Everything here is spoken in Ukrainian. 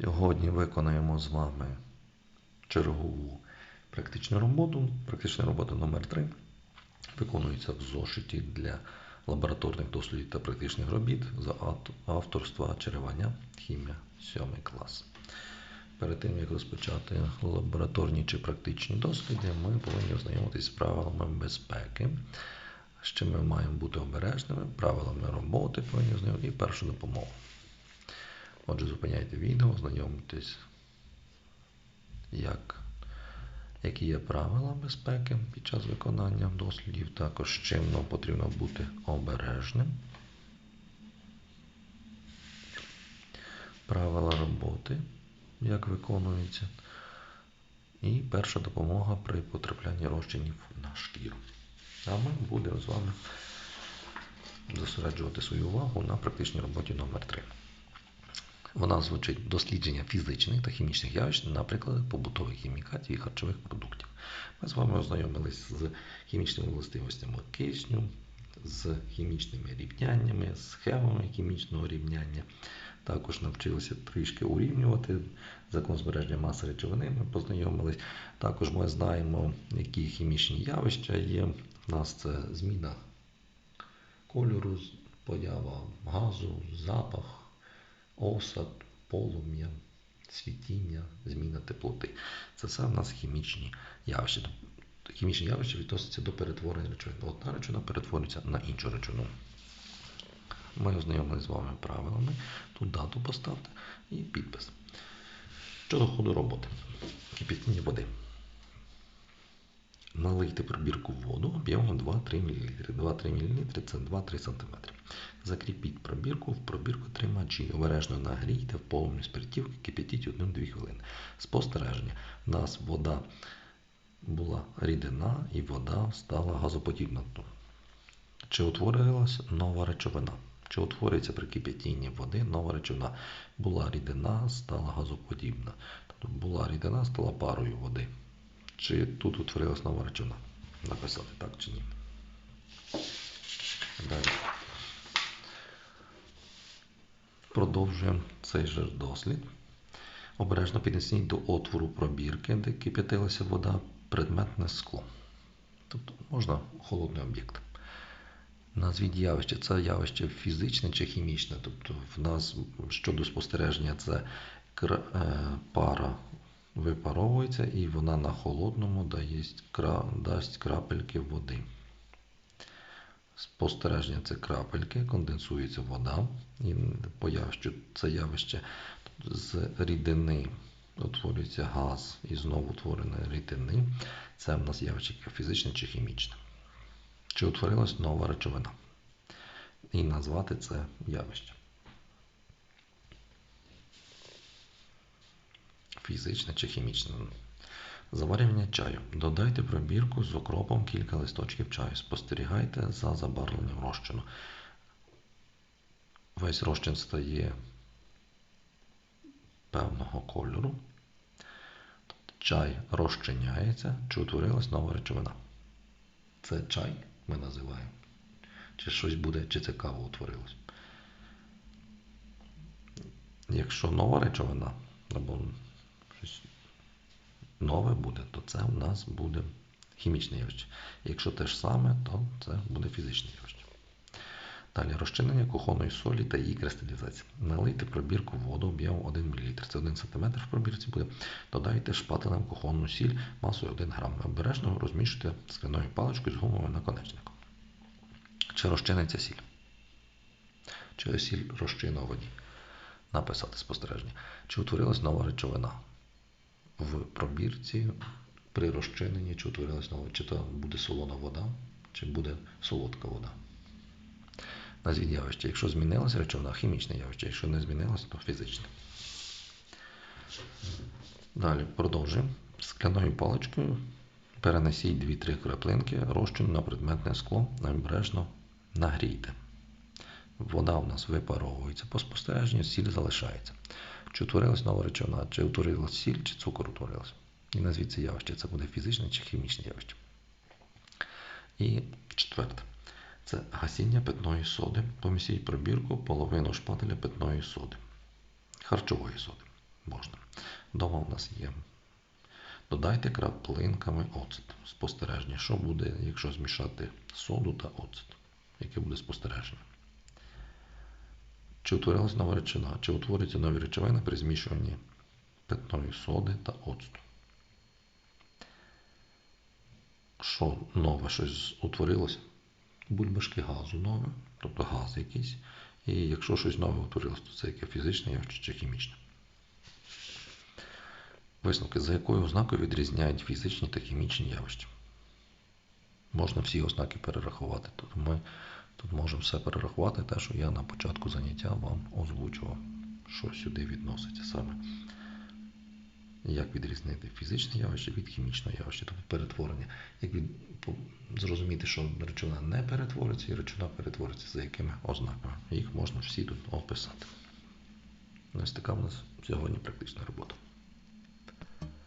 Сьогодні виконаємо з вами чергову практичну роботу. Практична робота номер 3 виконується в зошиті для лабораторних дослідів та практичних робіт за авторства Череваня, хімія, 7 клас. Перед тим, як розпочати лабораторні чи практичні досліди, ми повинні ознайомитись з правилами безпеки, з чим ми маємо бути обережними, правилами роботи повинні ознайомитися і першу допомогу. Отже, зупиняйте відео, знайомтесь, як, які є правила безпеки під час виконання дослідів, також чим нам потрібно бути обережним. Правила роботи, як виконуються, і перша допомога при потраплянні розчинів на шкіру. А ми будемо з вами зосереджувати свою увагу на практичній роботі номер 3 вона звучить дослідження фізичних та хімічних явищ на прикладах побутових хімікатів і харчових продуктів. Ми з вами ознайомились з хімічними властивостями кисню, з хімічними рівняннями, схемами хімічного рівняння. Також навчилися трішки урівнювати закон збереження маси речовини. Ми познайомились. Також ми знаємо, які хімічні явища є. У нас це зміна кольору, поява газу, запах осад, полум'я, світіння, зміна теплоти. Це все в нас хімічні явища. Хімічні явища відносяться до перетворення речовин. Одна речовина перетворюється на іншу речовину. Ми ознайомилися з вами правилами. Тут дату поставте і підпис. Щодо ходу роботи. Кипятіння води. Налийте пробірку в воду об'ємом 2-3 мл. 2-3 мл це 2-3 см. Закріпіть пробірку в пробірку тримачі. Обережно нагрійте в полум'ї спиртівки, кипятіть 1-2 хвилини. Спостереження. У нас вода була рідина і вода стала газоподібна. Чи утворилась нова речовина? Чи утворюється при кипятінні води нова речовина? Була рідина, стала газоподібна. Тобто була рідина, стала парою води. Чи тут утворилась нова речовина? Написати так чи ні. Далі. Продовжуємо цей же дослід. Обережно піднесіть до отвору пробірки, де кип'ятилася вода, предметне скло. Тобто можна холодний об'єкт. Назвіть явище. Це явище фізичне чи хімічне. Тобто в нас щодо спостереження це е, пара випаровується і вона на холодному дасть, крапельки води. Спостереження це крапельки, конденсується вода, і появище, це явище з рідини утворюється газ і знову утворення рідини. Це в нас явище фізичне чи хімічне. Чи утворилась нова речовина? І назвати це явище. Фізичне чи хімічне. Заварювання чаю. Додайте пробірку з окропом кілька листочків чаю. Спостерігайте за забарвленням розчину. Весь розчин стає певного кольору. Тобто чай розчиняється, чи утворилась нова речовина. Це чай ми називаємо. Чи щось буде, чи це кава утворилось. Якщо нова речовина, або нове буде, то це в нас буде хімічне явище. Якщо те ж саме, то це буде фізичне явище. Далі розчинення кухонної солі та її кристалізація. Налийте пробірку воду об'ємом 1 мл. Це 1 см в пробірці буде. Додайте шпателем кухонну сіль масою 1 грам. Обережно розмішуйте скляною паличкою з гумовим наконечником. Чи розчиниться сіль? Чи сіль розчинна у воді? Написати спостереження. Чи утворилась нова речовина? В пробірці при розчиненні, чи утворилась нова, чи то буде солона вода, чи буде солодка вода. Назвіть явище. Якщо змінилася речовина, хімічне явище. Якщо не змінилося, то фізичне. Далі продовжуємо. Скляною паличкою перенесіть 2-3 краплинки розчину на предметне скло, обережно нагрійте. Вода у нас випаровується по спостереженню, сіль залишається. Чи утворилась нова речовина, чи утворилась сіль, чи цукор утворилась. І назвіть це явище. Це буде фізичне чи хімічне явище. І четверте. Це гасіння питної соди. Помістіть пробірку половину шпателя питної соди. Харчової соди. Можна. Дома в нас є. Додайте краплинками оцет. Спостереження. Що буде, якщо змішати соду та оцет? Яке буде спостереження? Чи утворилась нова речовина? Чи утворюються нові речовини при змішуванні питної соди та оцту? Що нове щось утворилося? Бульбашки газу нове, тобто газ якийсь. І якщо щось нове утворилося, то це яке фізичне явище чи хімічне. Висновки, за якою ознакою відрізняють фізичні та хімічні явища. Можна всі ознаки перерахувати. Тут ми тут можемо все перерахувати, те, що я на початку заняття вам озвучував, що сюди відноситься саме. Як відрізнити фізичне явище від хімічного явища, тобто перетворення. Як від, зрозуміти, що речовина не перетвориться і речовина перетвориться за якими ознаками. Їх можна всі тут описати. Ось така в нас сьогодні практична робота.